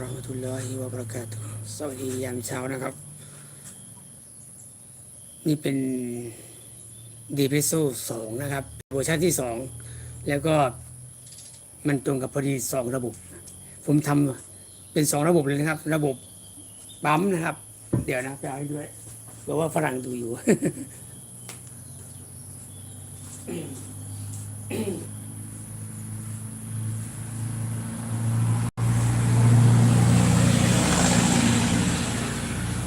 เราะห์มะตุลลอฮิวะบรากาตุฮ์สวัสดียามเช้านะครับ นี่เป็นดีเพรสโซสองนะครับเวอร์ชันที่สองแล้วก็มันตรงกับพอดีสองระบบ ผมทำเป็นสองระบบเลยนะครับ ระบบปั๊มนะครับ เดี๋ยวนะไปเอาให้ด้วยเพราะว่าฝรั่งดูอยู่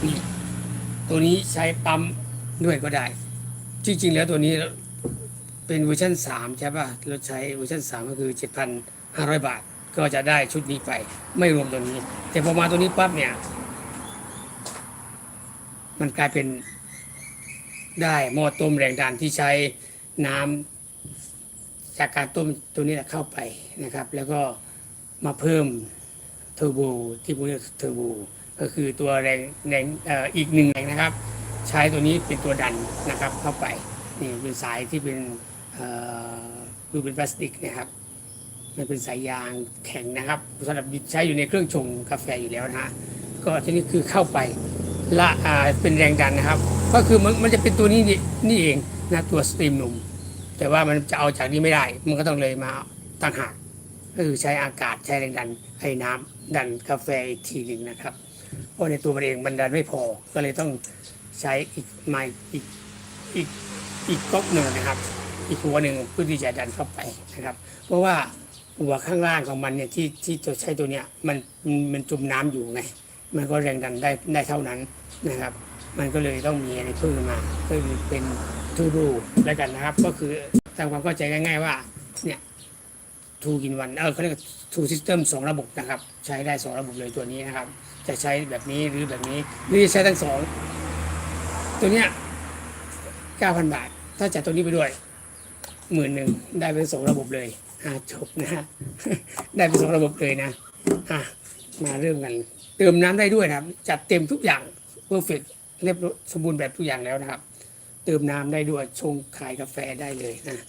นี่ตัวนี้ ใช้ปั๊มด้วยก็ได้ จริง ๆ แล้วตัวนี้เป็นเวอร์ชัน3 ใช่ป่ะ เราใช้เวอร์ชัน3 ก็คือ 7,500 บาท ก็จะได้ชุดนี้ไปไม่รวมตัวนี้ แต่พอมาตัวนี้ปั๊บเนี่ย มันกลายเป็นได้หม้อต้มแรงดันที่ใช้น้ำจากการต้มตัวนี้เข้าไปนะครับ แล้วก็มาเพิ่มเทอร์โบที่ผมเรียกเทอร์โบก็คือตัวแรงแรงออีกหนึ่งแรงนะครับ ใช้ตัวนี้เป็นตัวดันนะครับเข้าไปนี่เป็นสายที่เป็นเอ่อดูเป็นพลาสติกนะครับมันเป็นสายยางแข็งนะครับสำหรับใช้อยู่ในเครื่องชงกาแฟอยู่แล้วนะฮะก็ทีนี้คือเข้าไปละเป็นแรงดันนะครับ ก็คือมันมันจะเป็นตัวนี้นี่เองนะตัวสตรีมนมแต่ว่ามันจะเอาจากนี้ไม่ได้ มันก็ต้องเลยมาตั้งหากก็คือใช้อากาศใช้แรงดันให้น้ำดันกาแฟอีกทีหนึ่งนะครับ เพราะในตัวมันเองมันดันไม่พอก็เลยต้อง ใช้อีกไม้อีกอีกอีกก๊อกหนึ่งนะครับ อีกหัวหนึ่งเพื่อที่จะดันเข้าไปนะครับ เพราะว่าหัวข้างล่างของมันเนี่ยที่ที่จะใช้ตัวเนี้ยมันมันมันจมน้ำอยู่ไง มันก็แรงดันได้ได้เท่านั้นนะครับ มันก็เลยต้องมีอะไรเพิ่มมาก็คือเป็นทูรูแล้วกันนะครับ ก็คือทำความเข้าใจง่าย ๆว่าเนี่ยทูกินวันเออเขาเรียกทูซิสเต็มสองระบบนะครับ ใช้ได้สองระบบเลยตัวนี้นะครับ จะใช้แบบนี้หรือแบบนี้หรือจะใช้ทั้งสอง ตัวเนี้ยเก้าพันบาท ถ้าจัดตัวนี้ไปด้วยหมื่นหนึ่งได้เป็นสองระบบเลยอ่าจบนะฮะได้เป็นสองระบบเลยนะอะมาเริ่มกัน เติมน้ำได้ด้วยนะครับ จัดเต็มทุกอย่างเพอร์เฟกเรียบสมบูรณ์แบบทุกอย่างแล้วนะครับ เติมน้ำได้ด้วยชงขายกาแฟได้เลยนะ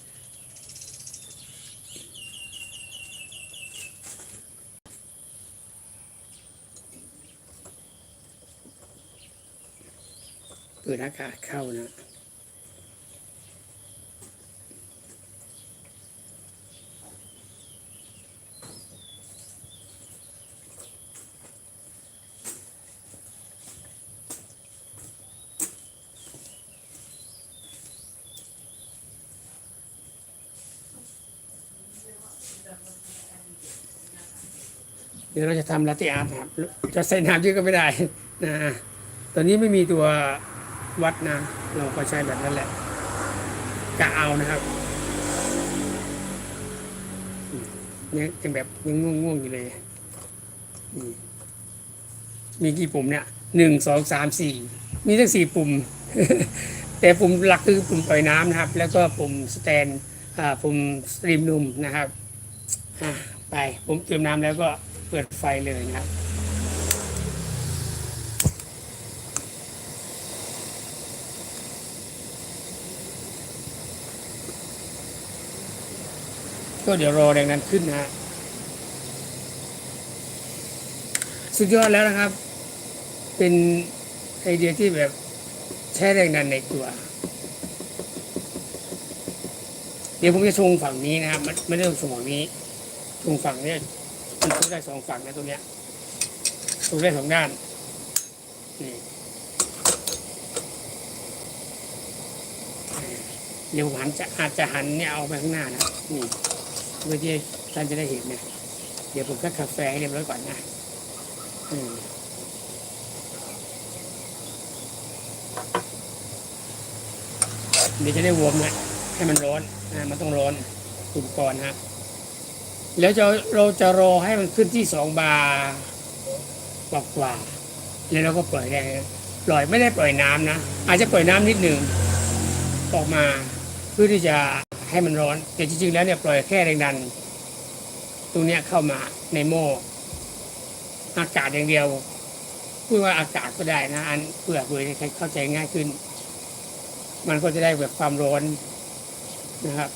เปิดอากาศเข้านะเดี๋ยวเราจะทำลาเต้อาร์ตครับ จะใส่น้ำเยอะก็ไม่ได้นะ ตอนนี้ไม่มีตัว วัดนะ เราก็ใช้แบบนั้นแหละกะเอานะครับเนี่ยยังแบบยังง่วงๆอยู่เลยมีกี่ปุ่มเนี่ยหนึ่งสองสามสี่มีทั้งสี่ปุ่ม แต่ปุ่มหลักคือปุ่มปล่อยน้ำนะครับ แล้วก็ปุ่มสแตนอ่าปุ่มสตรีมนุ่มนะครับไปผมเติมน้ำแล้วก็เปิดไฟเลยนะครับ ก็เดี๋ยวรอแรงนั้นขึ้นนะสุดยอดแล้วนะครับ เป็นไอเดียที่แบบใช้แรงดันในตัว เดี๋ยวผมจะชงฝั่งนี้นะครับมันไม่ได้ชงฝั่งนี้ชงฝั่งนี้มันชงได้สองฝั่งนะตรงเนี้ยชงได้สองด้านนี่เดี๋ยวผมหันจะอาจจะหันเนี่ยเอาไปข้างหน้านะนี่ เพื่อที่ท่านจะได้เห็นนะเดี๋ยวผมก็กาแฟให้เรียบร้อยก่อนนะอืมเดี๋ยวจะได้วอมนะให้มันร้อนนะมันต้องร้อนอุปกรณ์ฮะแล้วจะเราจะรอให้มันขึ้นที่สองบาร์กว่ากว่าๆแล้วเราก็ปล่อยแรงปล่อยไม่ได้ปล่อยน้ำนะอาจจะปล่อยน้ำนิดหนึ่งออกมาเพื่อที่จะ ให้มันร้อน แต่จริงๆแล้วเนี่ยปล่อยแค่แรงดัน ตรงเนี้ยเข้ามาในหม้ออากาศอย่างเดียวพูดว่าอากาศก็ได้นะอันเพื่อเพื่อให้เข้าใจง่ายขึ้น มันก็จะได้แบบความร้อนนะครับ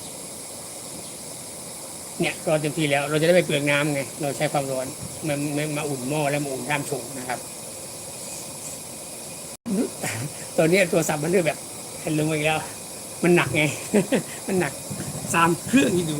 เนี่ยร้อนเต็มที่แล้ว เราจะได้ไม่เปลืองน้ำไงเราใช้ความร้อนมามมาอุ่นหม้อแล้วมาอุ่นน้ำชงนะครับตอนนี้ตัวสับมันเรื่องแบบเห็นลงไปอีกแล้ว มันหนักไง มันหนักสามเครื่องที่ดู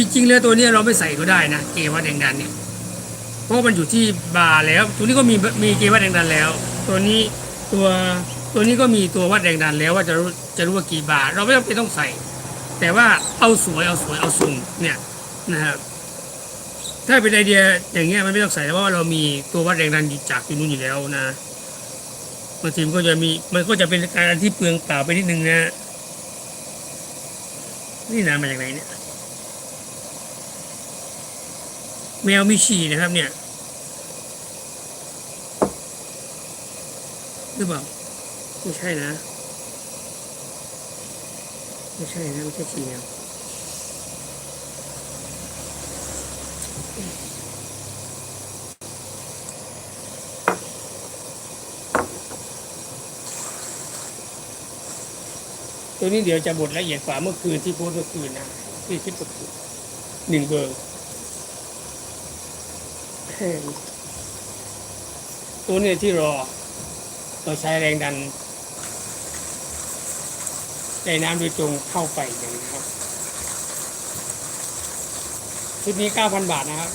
จริงๆแล้วตัวนี้เราไม่ใส่ก็ได้นะเกว่าแดงดันเนี่ยเพราะมันอยู่ที่บาร์แล้ว ตัวนี้ก็มีมีเกวัดแดงดันแล้ว ตัวนี้ตัวตัวนี้ก็มีตัววัดแรงดันแล้วว่าจะรู้จะรู้ว่ากี่บาร์เราไม่จำเป็นต้องใส่ แต่ว่าเอาสวยเอาสวยเอาทรงเนี่ยนะครับถ้าเป็นไอเดียอย่างเงี้ยมันไม่ต้องใส่เพราะว่าเรามีตัววัดแรงดันจากอยู่นู้นอยู่แล้วนะบางทีมันก็จะมีมันก็จะเป็นการที่เปลืองเปล่าไปนิดนึงนะนี่นะมาจากไหนเนี่ย แมวมิชีนะครับเนี่ยหรือเปล่าไม่ใช่นะ ไม่ใช่นะไม่ใช่ชีแมวตัวนี้เดี๋ยวจะบดละเอียดกว่าเมื่อคืนที่โพสต์เมื่อคืนนะที่คลิปเมื่อคืนหนึ่งเบอร์ ตัวนี้ที่รอ เราใช้แรงดันในน้ำโดยตรงเข้าไปอย่างนี้ครับ ชุดนี้ 9,000 บาทนะครับ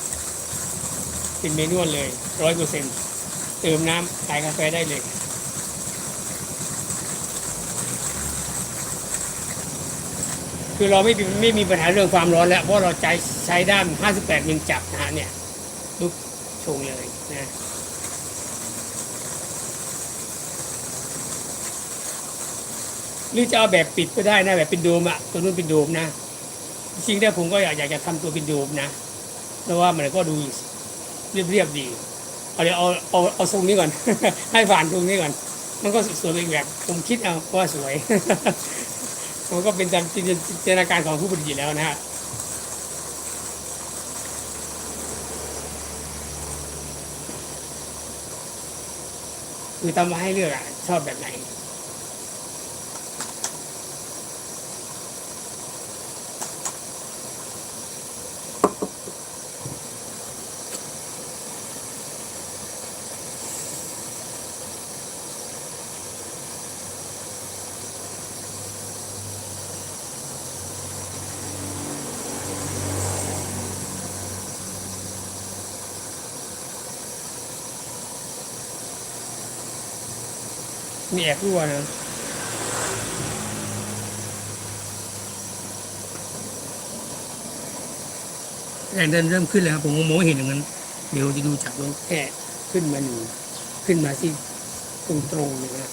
เป็นเมนวลเลยร้อยเปอร์เซ็นต์เติมน้ำขายกาแฟได้เลยคือเราไม่ไม่มีปัญหาเรื่องความร้อนแล้ว เพราะเราใช้ใช้ด้าม 58 มิลจับนะฮะเนี่ยลุก ชงเลยนะหรือจะเอาแบบปิดก็ได้นะแบบเป็นโดมอะตัวนู้นเป็นโดมนะจริงๆแล้วผมก็อยากอยากจะทำตัวเป็นโดมนะเพราะว่ามันก็ดูเรียบๆดีเอาเดี๋ยวเอาเอาเอาทรงนี้ก่อน ให้ผ่านทรงนี้ก่อน มันก็สวยไปอีกแบบผมคิดเอาว่าสวย มันก็เป็นตามจินจินตนาการของผู้ผลิตแล้วนะฮะ คือทำมาให้เลือกอะชอบแบบไหน มีแอกรั่วนะแรงเดินเริ่มขึ้นแล้วครับผมมองไม่เห็นอย่างนั้น เดี๋ยวจะดูจากตรงแค่ขึ้นมาหนึ่งขึ้นมาที่ตรงตรงๆเลยนะ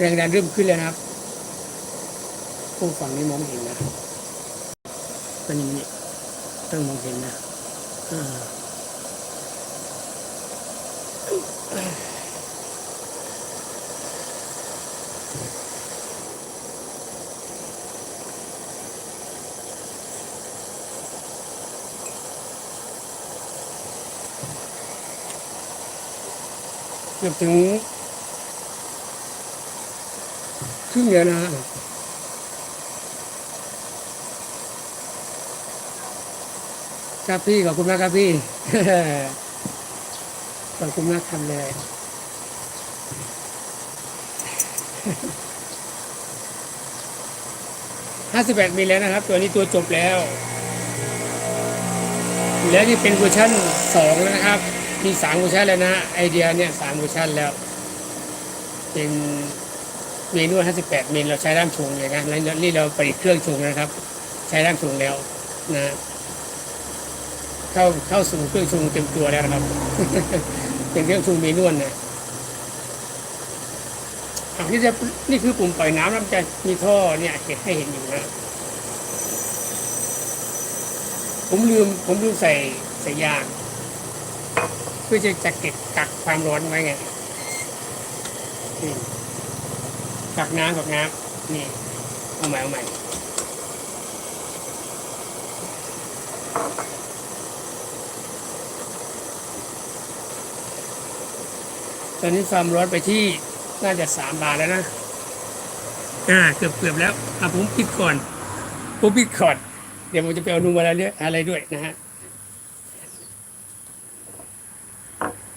แรงดันเริ่มขึ้นแล้วนะครับผู้ฝั่งนี้มองเห็นนะเป็นอย่างนี้ต้องมองเห็นนะเกือบถึง ค รึ่งเดียวนะฮะครับพี่ขอบคุณมากครับพี่ขอบคุณมากทำเลยห้าสิบแปดมิลแล้วนะครับ ตัวนี้ตัวจบแล้ว แล้วนี่เป็นเวอร์ชันสองแล้วนะครับ มีสามเวอร์ชันแล้วนะ ไอเดียเนี่ยสามเวอร์ชันแล้ว เป็น มนู58เมนเราใช้ร่างชงเลยนะแล้วนี่เราผลิตเครื่องชงนะครับ ใช้ร่างชงแล้วนะเข้าเข้าสู่เครื่องชงเต็มตัวแล้วนะครับ เป็นเครื่องชงเมนูนะอะนี่จะนี่คือปุ่มปล่อยน้ำแล้วจะมีท่อเนี่ยเห็นให้เห็นอยู่นะผมลืมผมลืมใส่ใส่ยางเพื่อจะจะเก็บกักความร้อนไว้ไง กักน้ำกักน้ำนี่เอาใหม่เอาใหม่ตอนนี้ความร้อนไปที่น่าจะสามบาทแล้วนะ อ่าเกือบเกือบแล้วอะผมปิดก่อนผมปิดก่อน เดี๋ยวผมจะไปเอานุ่มอะไรเรื่อยอะไรด้วยนะฮะ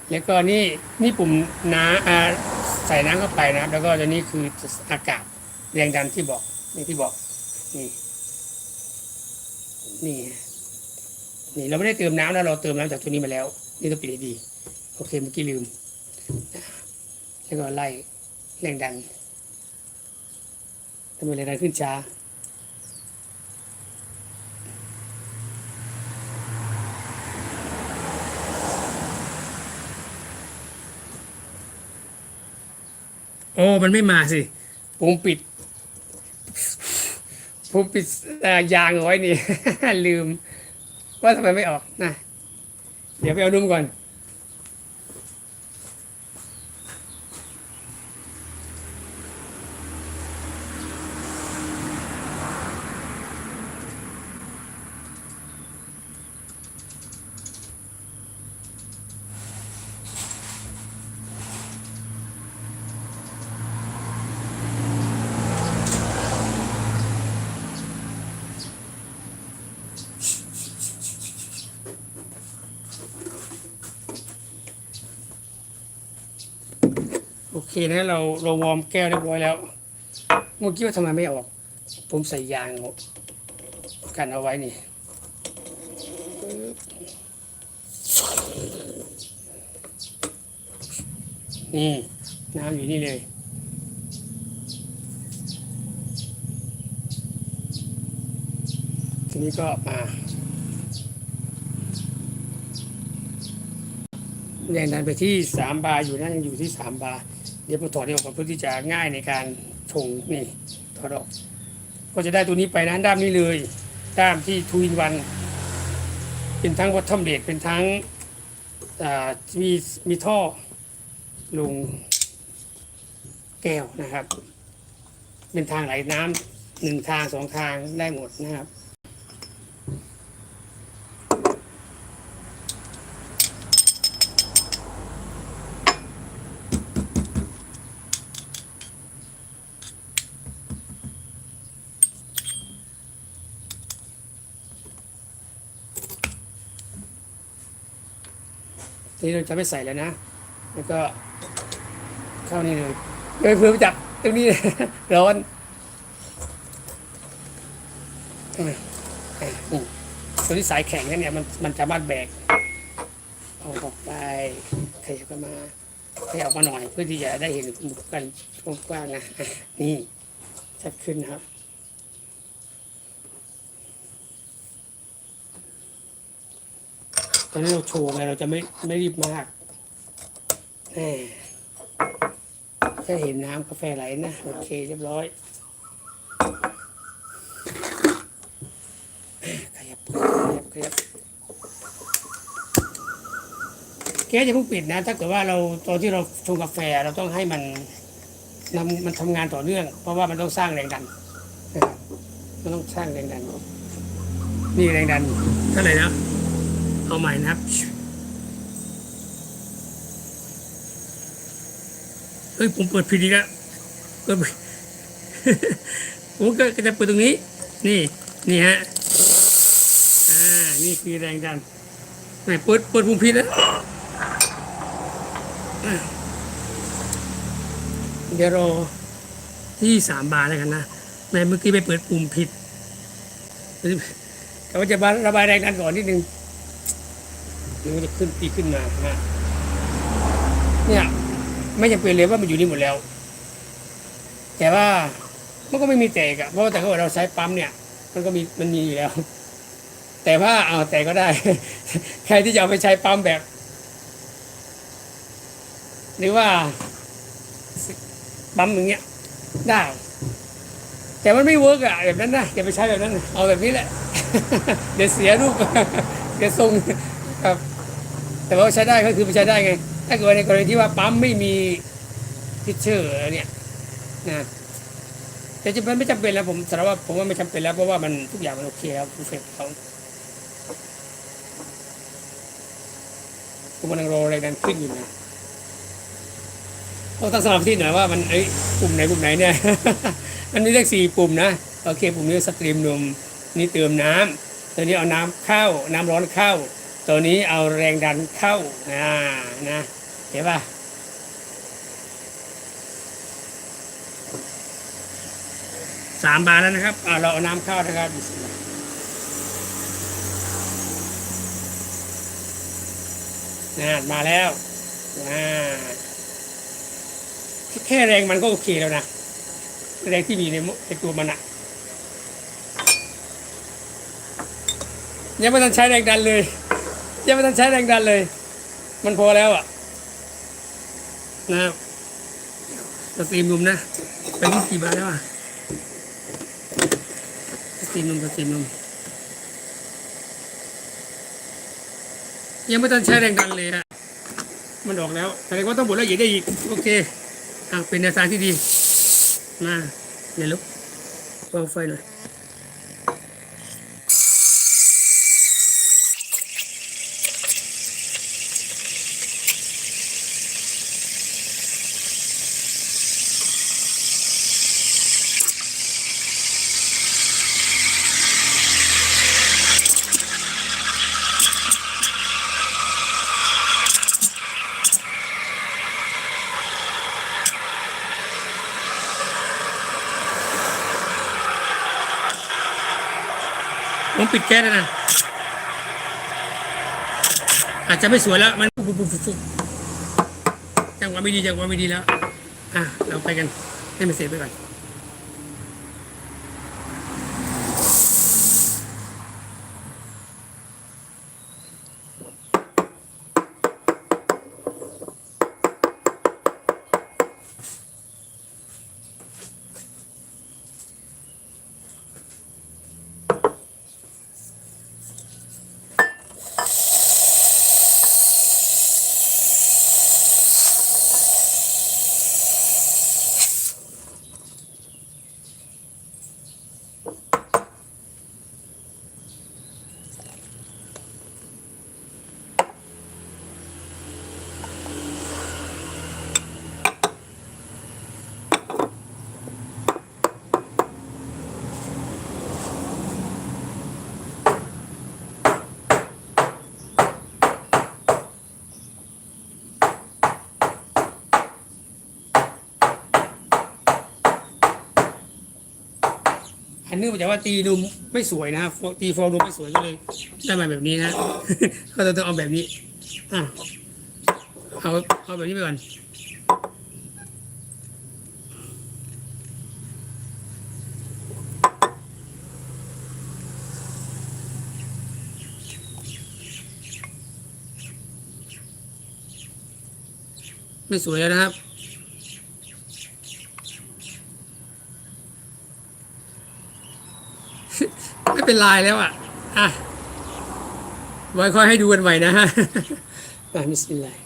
แล้วก็นี่นี่ปุ่มน้ำอ่า ส่น้ำเข้าไปนะครับ แล้วก็ตัวนี้คืออากาศแรงดันที่บอกนี่ที่บอกนี่นี่นี่เราไม่ได้เติมน้ำนะเราเติมน้ำจากตัวนี้มาแล้ว นี่ต้องปิดดีโอเคเมื่อกี้ลืมแล้วก็ไล่แรงดันทำไมแรงดันขึ้นช้า อ้มันไม่มาสิ ผมปิด ผมปิดยางเอาไว้นี่ ลืม ว่าทำไมไม่ออกนะ เดี๋ยวไปเอานุ่มก่อน เคนะเราเราวอร์มแก้วเรียบร้อยแล้ว เมื่อกี้ว่าทำไมไม่ออก ผมใส่ยางกันเอาไว้นี่นี่น้ำอยู่นี่เลยทีนี้ก็มาแรงดันไปที่สามบาร์อยู่นะยังอยู่ที่สามบาร์ ดี๋ยวผมถอดออกก่อนเพื่อที่จะง่ายในการชงนี่ถอดออก ก็จะได้ตัวนี้ไปนะด้ามนี้เลย ด้ามที่ทูอินวัน เป็นทั้งวัตถุเดทเป็นทั้งมีมีท่อลงแก้วนะครับ เป็นทางไหลน้ำหนึ่งทางสองทางได้หมดนะครับ ทีนี้เราจะไม่ใส่แล้วนะ แล้วก็เข้านี่เลยเอยเพื่อไปจับตรงนี้ร้อนเอามาเอานี่ตัวที่สายแข็งเนี่ยมันมันสามารถแบกเอาออกไปขยับกันมาขยับมาหน่อยเพื่อที่จะได้เห็นมุกกันกว้างๆนะนี่ชัดขึ้นครับ ตอนนี้เราโชว์ไงเราจะไม่ไม่รีบมากแหมจะเห็นน้ำกาแฟไหลนะ โอเคเรียบร้อยขยับขยับขยับแกจะเพิ่งปิดนะ ถ้าเกิดว่าเราตอนที่เราชงกาแฟเราต้องให้มันนำมันทำงานต่อเนื่อง เพราะว่ามันต้องสร้างแรงดันมันต้องสร้างแรงดัน นี่แรงดันเท่าไหร่นะ เอาใหม่นะครับ เฮ้ย ผมเปิดผิดอีกแล้วเปิดผมก็จะเปิดตรงนี้ นี่ นี่ฮะ อ่า นี่คือแรงดันไม่เปิด เปิดปุ่มผิดแล้วอะเดี๋ยวรอที่สามบาร์แล้วกันนะแม่เมื่อกี้ไปเปิดปุ่มผิดเขาจะระบายแรงดันก่อนนิดนึง มันก็จะขึ้นปีขึ้นมานะเนี่ยไม่จำเป็นเลยว่ามันอยู่นี่หมดแล้ว แต่ว่ามันก็ไม่มีแตกอะเพราะว่าแต่ก็เราใช้ปั๊มเนี่ย มันก็มีมันมีอยู่แล้ว แต่ว่าเอาแต่ก็ได้ ใครที่จะเอาไปใช้ปั๊มแบบ หรือว่าปั๊มอย่างเงี้ยได้ แต่มันไม่เวิร์กอะแบบนั้นนะอย่าไปใช้แบบนั้น เอาแบบนี้แหละ เดี๋ยวเสียรูปเดี๋ยวทรงครับ แต่ว่าใช้ได้ก็คือไปใช้ได้ไง ถ้าเกิดในกรณีที่ว่าปั๊มไม่มีพิชเชอร์เนี่ยนะแต่จำเป็นไม่จำเป็นแล้วผมสารว่าผมว่าไม่จำเป็นแล้วเพราะว่ามันทุกอย่างมันโอเคแล้วเพอร์เฟกเขาผมกำลังรออะไรกันขึ้นอยู่นะต้องตั้งสมาธิหน่อยว่ามันเอ้ปุ่มไหนปุ่มไหนเนี่ย มันมีเลขสี่ปุ่มนะโอเคปุ่มนี้สตรีมนมนี่เติมน้ำตัวนี้เอาน้ำเข้าน้ำร้อนเข้า ตัวนี้เอาแรงดันเข้าอ่านะ เห็นป่ะสามบาทแล้วนะครับเราเอาน้ำเข้านะครับบิสมิลลาห์นะมาแล้วอ่าแค่แรงมันก็โอเคแล้วนะ แรงที่มีในในตัวมันอะยังไม่ต้องใช้แรงดันเลย ยังไม่ต้องใช้แรงดันเลย มันพอแล้วอะนะครับสตรีมนุ่มนะไปนี่กี่บาทแล้วอะสตรีมนุ่มสตรีมนุ่มยังไม่ต้องใช้แรงดันเลยฮะมันออกแล้วแสดงว่าต้องบดละเอียดได้อีก โอเคอะเป็นแนวทางที่ดีมาอย่าลุกเบาไฟหน่อย ปิดแก๊สแล้วนะ อาจจะไม่สวยแล้ว มันฟุบฟุบปุ๊บปุ๊บจังหวะไม่ดีจังหวะไม่ดีแล้ว อะ เราไปกันให้มันเสร็จไปก่อน เนื่องจากว่าตีนุ่มไม่สวยนะครับตีฟองนุ่มไม่สวยก็เลยได้มาแบบนี้นะ ก็ต้องเอาแบบนี้อะเอาเอาแบบนี้ไปก่อนไม่สวยแล้วนะครับ เป็นลายแล้วอะอะไว้ค่อยให้ดูกันใหม่นะฮะมามิสมิลลาห์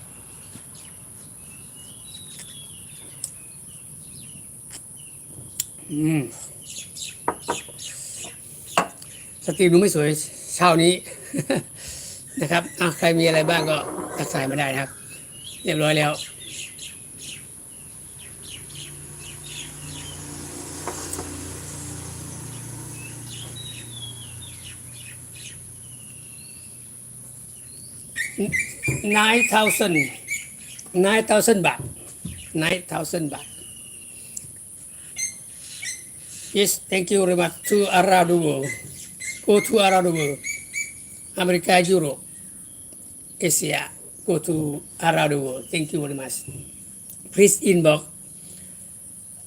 อืมสตรีมดูไม่สวยเช้านี้นะครับอะใครมีอะไรบ้างก็ทักทายมาได้นะครับ เรียบร้อยแล้ว nine thousand nine thousand baht. Nine thousand baht. Yes thank you very much. To around the world go to around the world America Europe. Asia. Go to around the world thank you very much. Please inbox.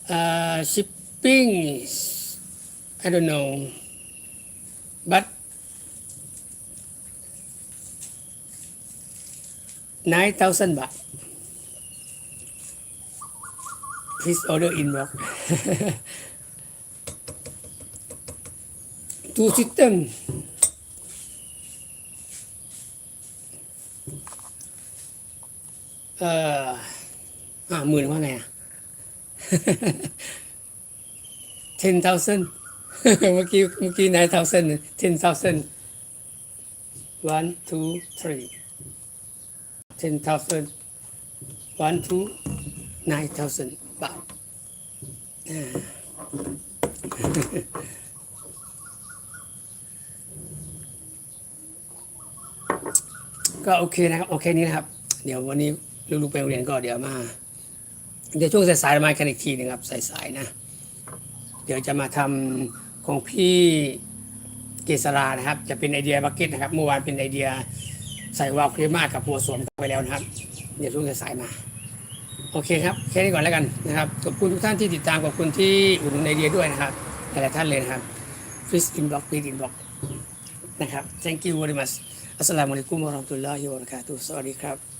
Uh, shipping I don't know. But nine thousand baht please order inbox two system เอ่ออ่าหมื่นว่าไงอะ ten thousand เมื่อกี้เมื่อกี้ nine thousand ten thousand one two three ten thousand one to nine thousand บาทอ่าก็โอเคนะครับโอเคนี้นะครับ เดี๋ยววันนี้ลูกๆไปโรงเรียนก็เดี๋ยวมา เดี๋ยวช่วงสายๆมากันอีกทีนึงครับสายๆนะ เดี๋ยวจะมาทำของพี่เกษรานะครับ จะเป็นไอเดียบักเก็ตนะครับ เมื่อวานเป็นไอเดีย ใส่วาล์วครีม่ากับหัวสวมเข้าไปแล้วนะครับ เดี๋ยวช่วงสายๆมา โอเคครับ แค่นี้ก่อนแล้วกันนะครับขอบคุณทุกท่านที่ติดตามขอบคุณที่อุดหนุนไอเดียด้วยนะครับหลายท่านเลยนะครับฟิสอินบล็อกฟีดอินบล็อกนะครับ thank you very much อัสสลามุอะลัยกุมวะเราะห์มะตุลลอฮิวะบะเราะกาตุฮ์สวัสดีครับ